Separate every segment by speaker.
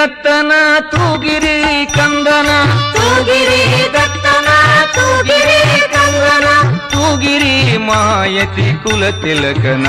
Speaker 1: ದತ್ತನ ತೂಗಿರಿ ಕಂದನ
Speaker 2: ತೂಗಿರಿ ದತ್ತನ ತೂಗಿರಿ ಕಂಗನ
Speaker 1: ತೂಗಿರಿ ಮಾಯತಿ ಕುಲ ತಿಲಕನ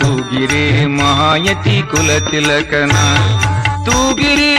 Speaker 1: ತೂಗಿರಿ ಮಾಯತಿ ಕುಲ ತಿಲಕನ ತೂಗಿರಿ